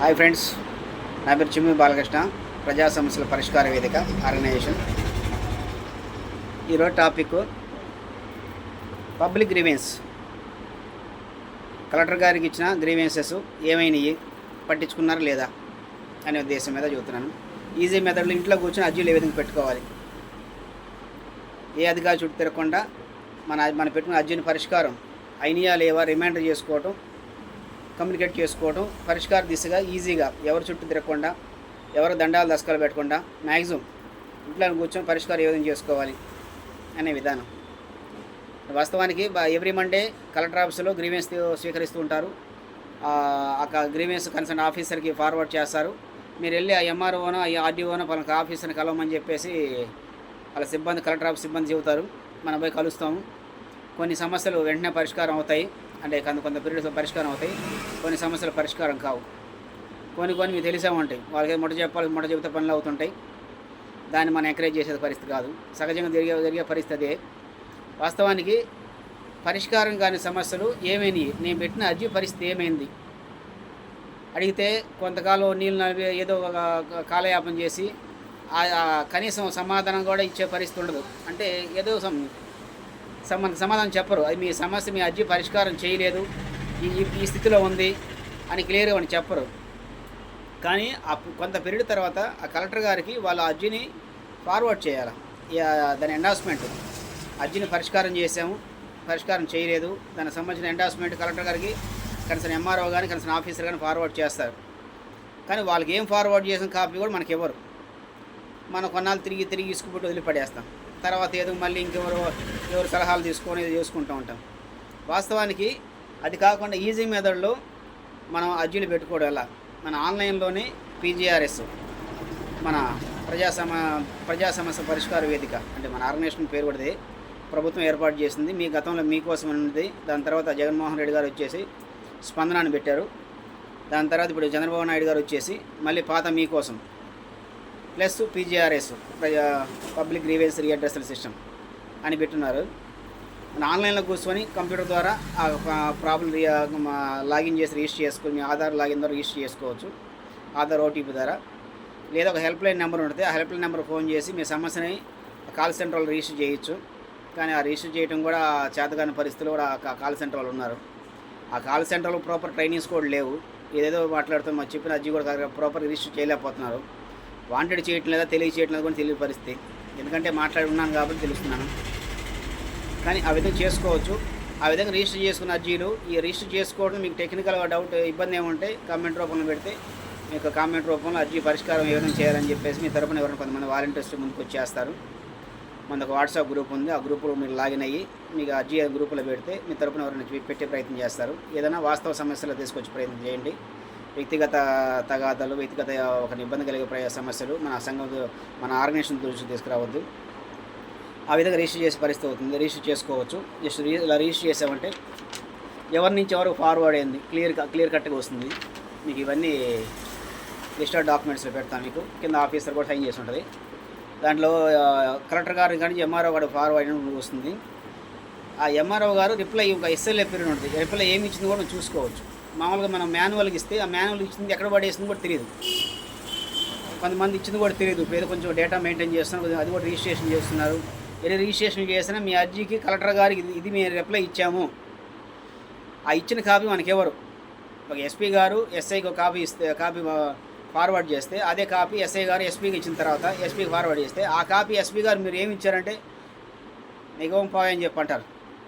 Hi friends నా పేరు చిమ్మి బాలకృష్ణ ప్రజా సమస్యల పరిష్కార వేదిక ఆర్గనైజేషన్. ఈరోజు టాపిక్ పబ్లిక్ గ్రీవెన్స్. కలెక్టర్ గారికి ఇచ్చిన గ్రీవెన్సెస్ ఏమైనాయి పట్టించుకున్నారా లేదా అనే ఉద్దేశం మీద చూస్తున్నాను ఈజీ మెథడ్లో ఇంట్లో కూర్చొని అర్జీలు ఏ విధంగా పెట్టుకోవాలి? ఏ అధికారి చుట్టూ తిరగకుండా మన మన పెట్టుకున్న అర్జీని పరిష్కారం అయినయా లేవా రిమైండర్ చేసుకోవటం కమ్యూనికేట్ చేసుకోవడం పరిష్కార దిశగా ఈజీగా ఎవరి చుట్టూ తిరగకుండా ఎవరు దండాలు దశకాలు పెట్టకుండా మ్యాక్సిమం ఇంట్లో కూర్చొని పరిష్కారం ఏ విధంగా చేసుకోవాలి అనే విధానం. వాస్తవానికి ఎవ్రీ మండే కలెక్టర్ ఆఫీసులో గ్రీవెన్స్ స్వీకరిస్తూ ఉంటారు. ఆ గ్రీవెన్స్ కన్సర్న్ ఆఫీసర్కి ఫార్వర్డ్ చేస్తారు. మీరు వెళ్ళి ఆ ఎంఆర్ఓనో ఆ ఆర్డీఓనో పలానా ఆఫీసర్ని కలవమని చెప్పేసి వాళ్ళ సిబ్బంది కలెక్టర్ ఆఫీస్ సిబ్బంది చెబుతారు. మనం పోయి కలుస్తాము. కొన్ని సమస్యలు వెంటనే పరిష్కారం అవుతాయి. అంటే కొంత కొంత పీరియడ్స్ పరిష్కారం అవుతాయి. కొన్ని సమస్యలు పరిష్కారం కావు. కొన్ని కొన్ని మీకు తెలిసే ఉంటాయి. వాళ్ళకి మొట్ట చెప్పాలి మొట్ట చెబితే పనులు అవుతుంటాయి. దాన్ని మనం ఎంకరేజ్ చేసే పరిస్థితి కాదు. సహజంగా జరిగే జరిగే పరిస్థితి అదే. వాస్తవానికి పరిష్కారం కాని సమస్యలు ఏమైనాయి నేను పెట్టిన అర్జీ పరిస్థితి ఏమైంది? అడిగితే కొంతకాలం నీళ్ళు నలిపి ఏదో ఒక కాలయాపన చేసి కనీసం సమాధానం కూడా ఇచ్చే పరిస్థితి ఉండదు. అంటే ఏదో మనకు సమాధానం చెప్పరు. అది మీ సమస్య మీ అర్జీ పరిష్కారం చేయలేదు. ఈ ఈ స్థితిలో ఉంది అని క్లియర్గా అని చెప్పరు. కానీ కొంత పీరియడ్ తర్వాత ఆ కలెక్టర్ గారికి వాళ్ళ అర్జీని ఫార్వర్డ్ చేయాలి. దాని ఎండార్స్మెంట్ అర్జీని పరిష్కారం చేసాము పరిష్కారం చేయలేదు. దానికి సంబంధించిన ఎండార్స్మెంట్ కలెక్టర్ గారికి కనీసం ఎంఆర్ఓ కానీ కనీసం ఆఫీసర్ కానీ ఫార్వర్డ్ చేస్తారు. కానీ వాళ్ళకి ఏం ఫార్వర్డ్ చేసిన కాపీ కూడా మనకి ఇవ్వరు. మనం కొన్నాళ్ళు తిరిగి తిరిగి ఇసుకుపెట్టి వదిలిపడేస్తాం. తర్వాత ఏదో మళ్ళీ ఇంకెవరో ఎవరు సలహాలు తీసుకొని చేసుకుంటూ ఉంటాం. వాస్తవానికి అది కాకుండా ఈజీ మెథడ్లో మనం అర్జీలు పెట్టుకోవడం ఎలా? మన ఆన్లైన్లోనే పీజీఆర్ఎస్ మన ప్రజా సమ ప్రజా సమస్య పరిష్కార వేదిక అంటే మన ఆర్గనైజేషన్ పేరు కూడా ప్రభుత్వం ఏర్పాటు చేసింది. మీ గతంలో మీకోసం ఉన్నది. దాని తర్వాత జగన్మోహన్ రెడ్డి గారు వచ్చేసి స్పందనాన్ని పెట్టారు. దాని తర్వాత ఇప్పుడు చంద్రబాబు నాయుడు గారు వచ్చేసి మళ్ళీ పాత మీకోసం plus PGRS public grievance redressal system అని పెట్టున్నారు. ఆన్లైన్లో కూర్చొని కంప్యూటర్ ద్వారా ఆ ప్రాబ్లం లాగిన్ చేసి రిజిస్టర్ చేసుకొని మీ ఆధార్ లాగిన్ ద్వారా రిజిస్టర్ చేసుకోవచ్చు. ఆధార్ ఓటీపీ ద్వారా. లేదా ఒక హెల్ప్ లైన్ నెంబర్ ఉంటుంది ఆ హెల్ప్ లైన్ నెంబర్ ఫోన్ చేసి మీ సమస్యని కాల్ సెంటర్లో రిజిస్టర్ చేయొచ్చు. కానీ ఆ రిజిస్టర్ చేయడం కూడా చేతగాని పరిస్థితులు కూడా కాల్ సెంటర్ వాళ్ళు ఉన్నారు. ఆ కాల్ సెంటర్లో ప్రాపర్ ట్రైనింగ్స్ కూడా లేవు. ఏదేదో మాట్లాడుతూ మా చెప్పిన అజ్జి కూడా ప్రాపర్ రిజిస్టర్ చేయలేకపోతున్నారు. వాంటెడ్ చేయటం లేదా తెలియచేయటం లేదు కూడా తెలియని పరిస్థితి. ఎందుకంటే మాట్లాడి ఉన్నాను కాబట్టి తెలుస్తున్నాను. కానీ ఆ విధంగా చేసుకోవచ్చు. ఆ విధంగా రిజిస్టర్ చేసుకున్న అర్జీలు ఈ రిజిస్టర్ చేసుకోవడం మీకు టెక్నికల్ డౌట్ ఇబ్బంది ఏముంటే కామెంట్ రూపంలో పెడితే మీకు కామెంట్ రూపంలో అర్జీ పరిష్కారం ఏమైనా చేయాలని చెప్పేసి మీ తరపున ఎవరైనా కొంతమంది వాలంటీర్స్ ముందుకు వచ్చేస్తారు. మనకు వాట్సాప్ గ్రూప్ ఉంది. ఆ గ్రూపులో మీరు లాగిన్ అయ్యి మీకు అర్జీ గ్రూపులో పెడితే మీ తరపున ఎవరైనా పెట్టే ప్రయత్నం చేస్తారు. ఏదైనా వాస్తవ సమస్యలు తీసుకొచ్చి ప్రయత్నం చేయండి. వ్యక్తిగత తగాదాలు వ్యక్తిగత ఒక ఇబ్బంది కలిగే సమస్యలు మన సంఘం మన ఆర్గనైజేషన్ గురించి తీసుకురావద్దు. ఆ విధంగా రిజిస్టర్ చేసే పరిస్థితి అవుతుంది. రిజిస్టర్ చేసుకోవచ్చు. జస్ట్ ఇలా రిజిస్టర్ చేసామంటే ఎవరి నుంచి ఎవరు ఫార్వర్డ్ అయింది క్లియర్ క్లియర్ కట్గా వస్తుంది. మీకు ఇవన్నీ రిజిస్టర్ డాక్యుమెంట్స్లో పెడతాను మీకు. కింద ఆఫీసర్ కూడా సైన్ చేసి ఉంటుంది. దాంట్లో కలెక్టర్ గారి కానీ ఎంఆర్ఓ గారు ఫార్వర్డ్ వస్తుంది. ఆ ఎంఆర్ఓ గారు రిప్లై ఒక ఎస్ఎల్ఏ పీరియడ్ ఉంటుంది. రిప్లై ఏమి ఇచ్చింది కూడా చూసుకోవచ్చు. మామూలుగా మనం మాన్యువల్కి ఇస్తే ఆ మాన్యువల్ ఇచ్చింది ఎక్కడ పడేసింది కూడా తెలియదు. కొంతమంది ఇచ్చింది కూడా తెలియదు. ఏదో కొంచెం డేటా మెయింటైన్ చేస్తున్నారు అది కూడా రిజిస్ట్రేషన్ చేస్తున్నారు. ఏదో రిజిస్ట్రేషన్ చేసినా మీ అర్జీకి కలెక్టర్ గారికి ఇది మేము రిప్లై ఇచ్చాము. ఆ ఇచ్చిన కాపీ మనకి ఎవరు ఒక ఎస్పీ గారు ఎస్ఐకి ఒక కాపీ ఇస్తే కాపీ ఫార్వర్డ్ చేస్తే అదే కాపీ ఎస్ఐ గారు ఎస్పీకి ఇచ్చిన తర్వాత ఎస్పీకి ఫార్వర్డ్ చేస్తే ఆ కాపీ ఎస్పీ గారు మీరు ఏమి ఇచ్చారంటే నీకు పోయని చెప్పి అంటారు.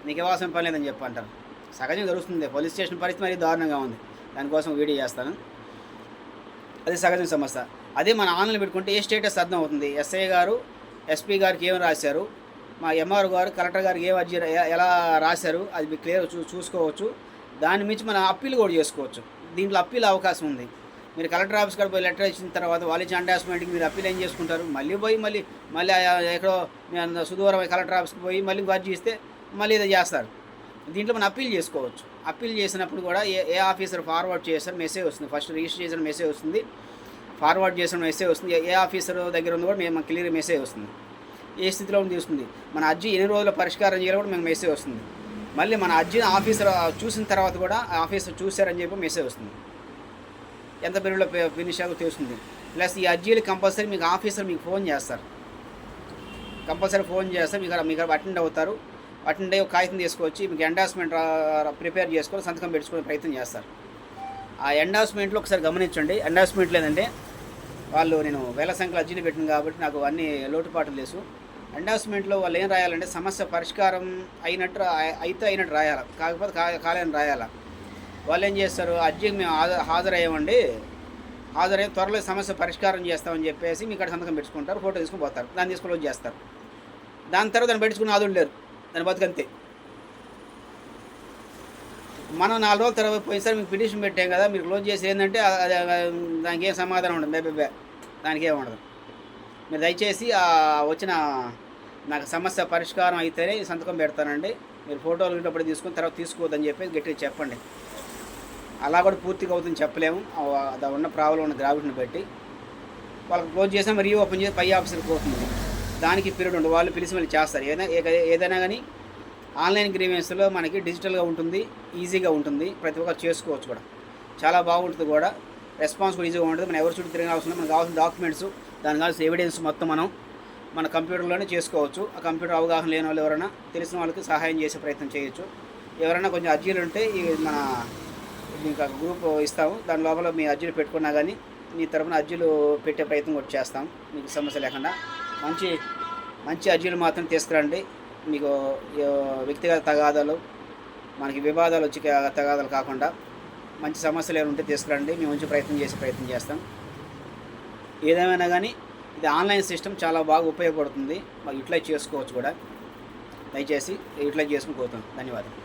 నీకు ఇవ్వాల్సిన పని లేదని చెప్పి అంటారు. సహజంగా జరుగుతుంది. పోలీస్ స్టేషన్ పరిస్థితి మరీ దారుణంగా ఉంది. దానికోసం వీడియో చేస్తాను. అది సహజం సమస్య. అదే మన ఆన్లైన్ పెట్టుకుంటే ఏ స్టేటస్ అర్థం అవుతుంది? ఎస్ఐ గారు ఎస్పీ గారికి ఏం రాశారు? మా ఎంఆర్ గారు కలెక్టర్ గారికి ఏం అర్జీ ఎలా రాశారు? అది క్లియర్ చూ చూసుకోవచ్చు. దాని మించి మనం అప్పీల్ కూడా చేసుకోవచ్చు. దీంట్లో అప్పీల్ అవకాశం ఉంది. మీరు కలెక్టర్ ఆఫీస్ కాడ పోయి లెటర్ ఇచ్చిన తర్వాత వాళ్ళు ఇచ్చిన మీరు అప్పీల్ ఏం చేసుకుంటారు? మళ్ళీ పోయి మళ్ళీ మళ్ళీ ఎక్కడో సుదూరం కలెక్టర్ ఆఫీస్కి పోయి మళ్ళీ అర్జీ ఇస్తే మళ్ళీ ఇది చేస్తారు. దీంట్లో మనం అప్పీల్ చేసుకోవచ్చు. అప్పీల్ చేసినప్పుడు కూడా ఏ ఏ ఆఫీసర్ ఫార్వర్డ్ చేసిన మెసేజ్ వస్తుంది. ఫస్ట్ రిజిస్టర్ చేసిన మెసేజ్ వస్తుంది. ఫార్వర్డ్ చేసిన మెసేజ్ వస్తుంది. ఏ ఆఫీసర్ దగ్గర ఉంది కూడా మేము క్లియర్ మెసేజ్ వస్తుంది. ఏ స్థితిలో ఉంది చూస్తుంది మన అర్జీ ఎన్ని రోజుల పరిష్కారం చేయాలి కూడా మేము మెసేజ్ వస్తుంది. మళ్ళీ మన అర్జీని ఆఫీసర్ చూసిన తర్వాత కూడా ఆఫీసర్ చూశారని చెప్పి మెసేజ్ వస్తుంది. ఎంత పీరియడ్లో ఫినిష్ అయ్యో తెలుస్తుంది. ప్లస్ ఈ అర్జీలు కంపల్సరీ మీకు ఆఫీసర్ మీకు ఫోన్ చేస్తారు. కంపల్సరీ ఫోన్ చేస్తారు. మీకు మీకు అటెండ్ అవుతారు. అటుండే ఒక కాగితం తీసుకొచ్చి మీకు ఎండాస్మెంట్ ప్రిపేర్ చేసుకొని సంతకం పెట్టుకునే ప్రయత్నం చేస్తారు. ఆ ఎండాస్మెంట్లో ఒకసారి గమనించండి. ఎండాస్మెంట్ లేదంటే వాళ్ళు నేను వేల సంఖ్యలో అర్జీలు పెట్టాను కాబట్టి నాకు అన్ని లోటుపాట్లు లేసు ఎండాస్మెంట్లో వాళ్ళు ఏం రాయాలంటే సమస్య పరిష్కారం అయినట్టు అయితే అయినట్టు రాయాలి? కాకపోతే కా కాలేని రాయాలి? వాళ్ళు ఏం చేస్తారు? అర్జీకి మేము హాజరయ్యామండి. హాజరయ్యి త్వరలో సమస్య పరిష్కారం చేస్తామని చెప్పేసి మీ ఇక్కడ సంతకం పెట్టుకుంటారు ఫోటో తీసుకుని పోతారు. దాన్ని తీసుకొని చేస్తారు. దాని తర్వాత దాన్ని పెట్టుకుని ఆదులు లేరు. దాని బతుకంతే. మనం నాలుగు రోజుల తర్వాత పోయినసారి మీకు పిటిషన్ పెట్టాం కదా మీరు క్లోజ్ చేసి ఏంటంటే అది దానికి ఏం సమాధానం ఉండదు. బే బే దానికి ఏం ఉండదు. మీరు దయచేసి వచ్చిన నాకు సమస్య పరిష్కారం అయితేనే సంతకం పెడతానండి. మీరు ఫోటోలు ఇటప్పుడు తీసుకుని తర్వాత తీసుకోవద్దని చెప్పేసి గట్టిగా చెప్పండి. అలా కూడా పూర్తిగా అవుతుంది చెప్పలేము. అది ఉన్న ప్రాబ్లం ఉన్న గ్రావిటీని బట్టి. వాళ్ళకి క్లోజ్ చేసినా మరి ఓపెన్ చేసి పై ఆఫీసర్కి పోతుంది. దానికి పీరియడ్ ఉండదు వాళ్ళు పిలిచి మళ్ళీ చేస్తారు. ఏదైనా ఏదైనా కానీ ఆన్లైన్ గ్రీవెన్స్లో మనకి డిజిటల్గా ఉంటుంది ఈజీగా ఉంటుంది. ప్రతి ఒక్కరు చేసుకోవచ్చు కూడా. చాలా బాగుంటుంది కూడా. రెస్పాన్స్ కూడా ఈజీగా ఉంటుంది. మనం ఎవరు చుట్టూ తిరగాల్సిన మనకు కావాల్సిన డాక్యుమెంట్స్ దానికి కావాల్సిన ఎవిడెన్స్ మొత్తం మనం మన కంప్యూటర్లోనే చేసుకోవచ్చు. ఆ కంప్యూటర్ అవగాహన లేని వాళ్ళు ఎవరైనా తెలిసిన వాళ్ళకి సహాయం చేసే ప్రయత్నం చేయొచ్చు. ఎవరైనా కొంచెం అర్జీలు ఉంటే ఈ మన మీకు గ్రూప్ ఇస్తాము. దాని లోపల మీ అర్జీలు పెట్టుకున్నా కానీ మీ తరపున అర్జీలు పెట్టే ప్రయత్నం కూడా చేస్తాం. మీకు సమస్య లేకుండా. మంచి మంచి అర్జీలు మాత్రం తీసుకురండి. మీకు వ్యక్తిగత తగాదాలు మనకి వివాదాలు వచ్చి తగాదాలు కాకుండా మంచి సమస్యలు ఏమైనా ఉంటే తీసుకురండి. మేము మంచి ప్రయత్నం చేసే ప్రయత్నం చేస్తాం. ఏదేమైనా కానీ ఇది ఆన్లైన్ సిస్టమ్ చాలా బాగా ఉపయోగపడుతుంది. మాకు యూటిలైజ్ చేసుకోవచ్చు కూడా. దయచేసి యూటిలైజ్ చేసుకుని కోరుతాం ధన్యవాదాలు.